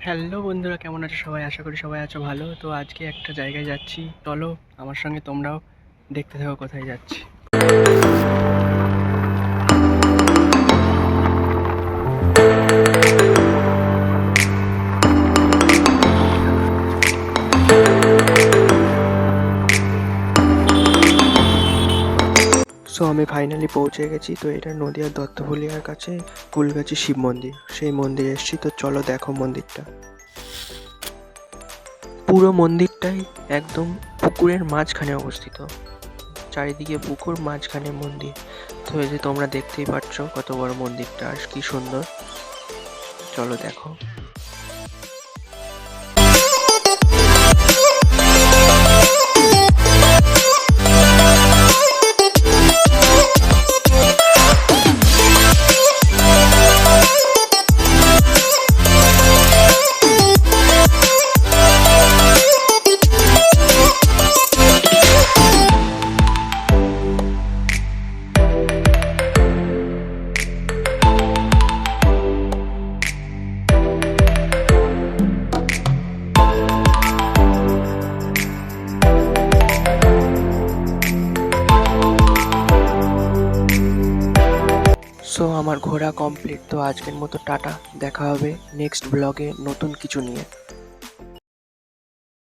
Hello বন্ধুরা, কেমন আছো সবাই? আশা করি সবাই আছো ভালো। তো আজকে একটা জায়গায় যাচ্ছি। চলো, আমার সঙ্গে তোমরাও দেখতে থাকো কোথায় যাচ্ছি। সো আমি ফাইনালি পৌঁছে গেছি। তো এটা নদিয়ার দত্তভুলিয়ার কাছে কুলগাছি শিব মন্দির। সেই মন্দিরে এসেছি। তো চলো দেখো মন্দিরটা। পুরো মন্দিরটাই একদম পুকুরের মাঝখানে অবস্থিত। চারিদিকে পুকুর, মাঝখানে মন্দির। তো এই যে তোমরা দেখতেই পাচ্ছ কত বড় মন্দিরটা, আর কি সুন্দর। চলো দেখো। সো আমার ঘোরা কমপ্লিট তো আজকের মতো টাটা। দেখা হবে নেক্সট ব্লগে নতুন কিছু নিয়ে।